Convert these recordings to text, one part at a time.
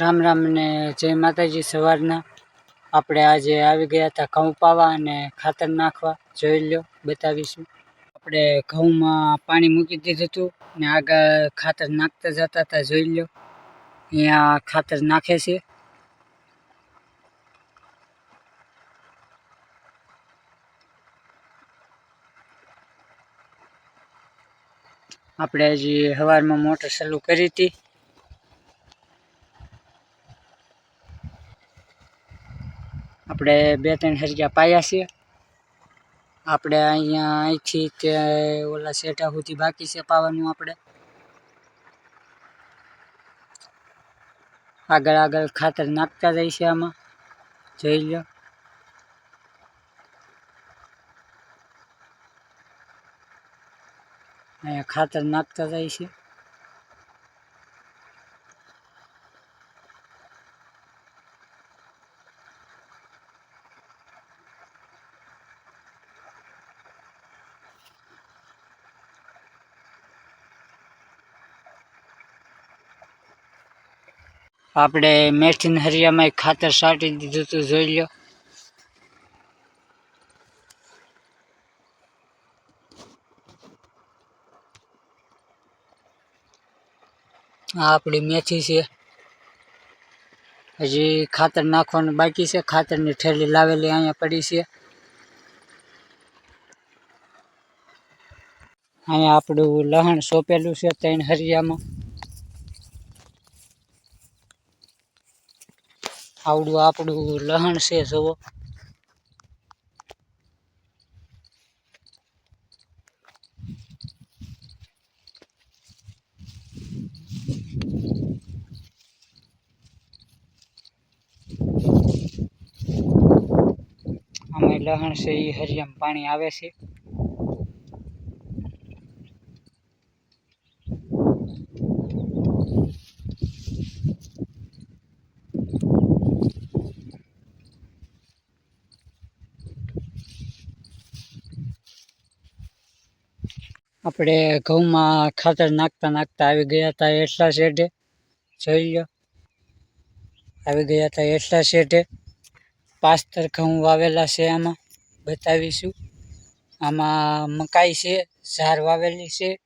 રામ રામ ને જય માતાજી સવારના. આપણે આજે આવી ગયા હતા ઘઉં પાવા અને ખાતર નાખવા. જોઈ લો બતાવીશું. આપણે ઘઉંમાં પાણી મૂકી દીધું હતું ને આગળ ખાતર નાખતા જતા હતા, જોઈ લો અહીંયા ખાતર નાખે છે. આપણે હજી સવારમાં મોટર ચાલુ કરી હતી. આપણે બે ત્રણ હરિયા પાયા છે. આપણે અહીંયા અહીંથી તે ઓલા શેઠા સુધી બાકી છે પાવાનું આપણે. આગળ આગળ ખાતર નાખતા જાય છે આમાં. જોઈ લો. અહીંયા ખાતર નાખતા જાય છે. આપણે મેથીન હરિયામાં ખાતર છાંટી દીધું હતું, જોઈ લો. આ આપણી મેથી છે. હજી ખાતર નાખવાનું બાકી છે. ખાતરની થેલી લાવેલી અહીંયા પડી છે. અહીંયા આપણું લહણ સોંપેલું છે ત્રણ હરિયામાં. આવડું આપણું લહણ છે જુઓ. અમે લહણ છે એ હરિયમ પાણી આવે છે. આપણે ઘઉંમાં ખાતર નાખતા નાખતા આવી ગયા હતા એટલા શેઢે. જોઈ લો આવી ગયા હતા એટલા શેઢે. પાસ્તર ઘઉં વાવેલા છે આમાં, બતાવીશું. આમાં મકાઈ છે, ઝાર વાવેલી છે.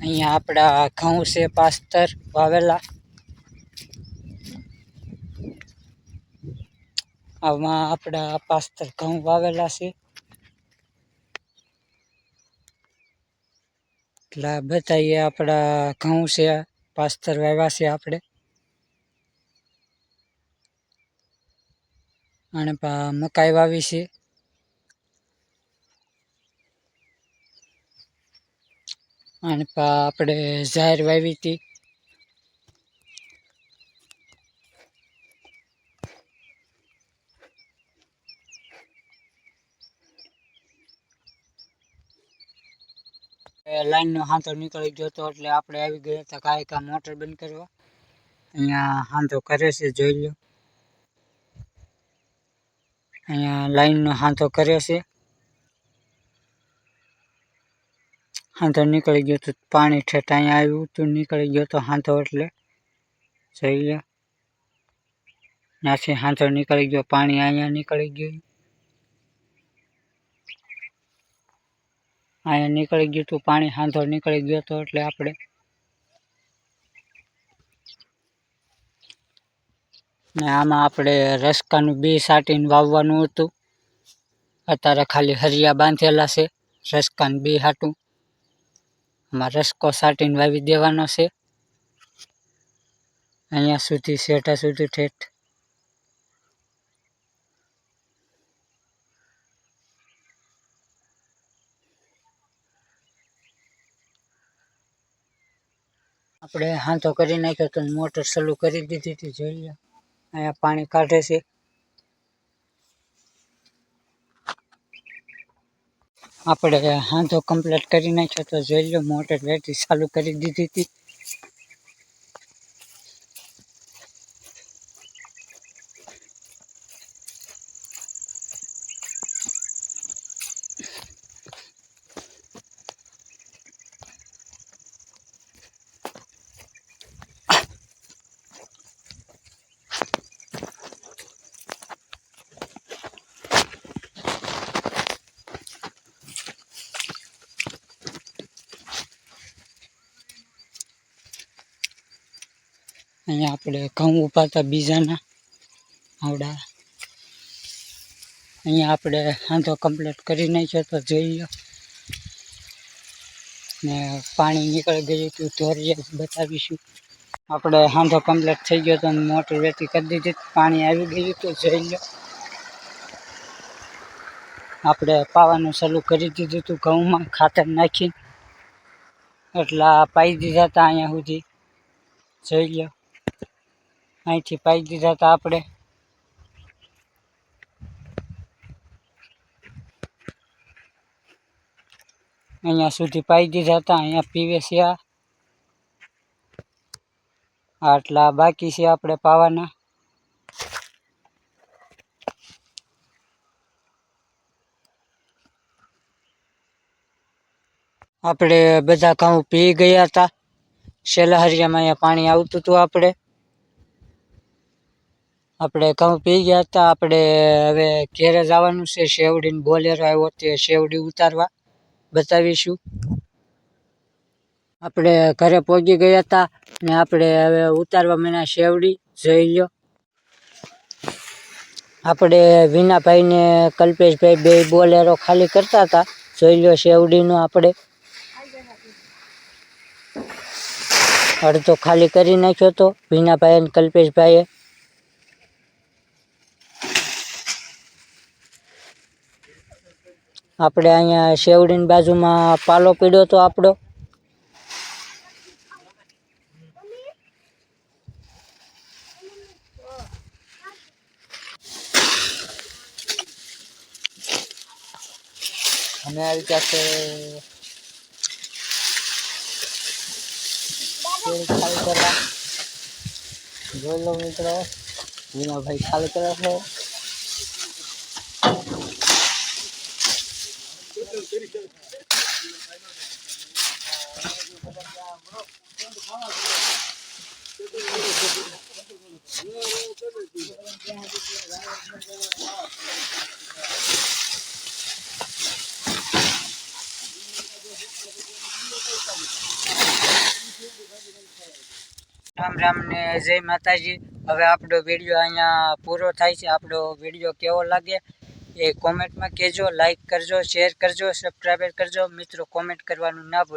અહીંયા આપણા ઘઉં છે, પાસ્તર વાવેલા. આમાં આપણા પાસ્તર ઘઉં વાવેલા છે. એટલે બતાવીએ આપણા ઘઉં છે, પાસ્તર વાવ્યા છે આપણે અને પા મકાઈ વાવી છે. અને પા આપણે જાહેર વાવી હતી. લાઈનનો હાંધો નીકળી ગયો હતો એટલે આપણે આવી ગયા હતા કાંઈ મોટર બંધ કરવા. અહીંયા હાંધો કરે છે, જોઈ લો. અહીંયા લાઈનનો હાંધો કરે છે. હાંધો નીકળી ગયો તો પાણી ઠેઠ અહીંયા આવ્યું હતું, નીકળી ગયો તો હાંધો એટલે. જોઈ લો. ત્યાંથી હાંધો નીકળી ગયો, પાણી અહીંયા નીકળી ગયું. અહીંયા નીકળી ગયું હતું પાણી હાંધો નીકળી ગયો હતો એટલે આપણે ને આમાં આપણે રસકાનું બી સાટીને વાવવાનું હતું. અત્યારે ખાલી હરિયા બાંધેલા છે, રસકાનું બી હાટું. આમાં રસકો સાટીને વાવી દેવાનો છે. અહીંયા સુધી શેઠા સુધી ઠેઠ આપણે હાંધો કરી નાખ્યો તો મોટર ચાલુ કરી દીધી હતી, જોઈ લો. અહીંયા પાણી કાઢે છે. આપણે હાંધો કમ્પ્લીટ કરી નાખ્યો તો જોઈ લો, મોટર બેટરી ચાલુ કરી દીધી હતી. અહીંયા આપણે ઘઉં ઉપાડતા બીજાના આવડા. અહીંયા આપણે આંધો કમ્પ્લીટ કરી નાખ્યો તો જોઈ લો. ને પાણી નીકળી ગયું હતું, ધોરીએ બતાવીશું. આપણે હાંધો કમ્પ્લીટ થઈ ગયો તો મોટર વેતી કરી દીધી, પાણી આવી ગયું તો જોઈ લો. આપણે પાવાનું ચાલુ કરી દીધું હતું ઘઉંમાં, ખાતર નાખી એટલા પાઈ દીધા હતા અહીંયા સુધી. જોઈ લો. અહીંથી પાઈ દીધા હતા આપણે. અહીંયા સુધી પાઈ દીધા હતા અહીંયા પીવે છે આ. આટલા બાકી છે આપણે પાવાના. આપણે બધા ઘઉં પી ગયા હતા. છેલ્લા હરિયામાં અહીંયા પાણી આવતું હતું આપણે. આપણે ઘઉં પી ગયા હતા, આપણે હવે ઘેરે જવાનું છે શેવડીને બોલેરો આવ્યો તે શેવડી ઉતારવા. બતાવીશું. આપણે ઘરે પહોંચી ગયા હતા ને આપણે હવે ઉતારવા માંડ્યા શેવડી જોઈ લો આપણે વિનાભાઈને, કલ્પેશભાઈ બે બોલેરો ખાલી કરતા હતા, જોઈ લો શેવડીનો આપણે. અડધો ખાલી કરી નાખ્યો તો ભીનાભાઈ અને કલ્પેશભાઈએ આપણે અહીંયા શેવડીની બાજુમાં પાલો પીડ્યો તો આપણો. અમે આવી જાતે ખાલી કરવા. જોઈ લો મિત્રો વિનાભાઈ ખાલી કરે છે. રામ રામ ને જય માતાજી. હવે આપણો વીડિયો અહીંયા પૂરો થાય છે. આપણો વીડિયો કેવો લાગે એ કોમેન્ટમાં કહેજો લાઈક કરજો શેર કરજો સબસ્ક્રાઈબર કરજો. મિત્રો કોમેન્ટ કરવાનું ના ભૂલ.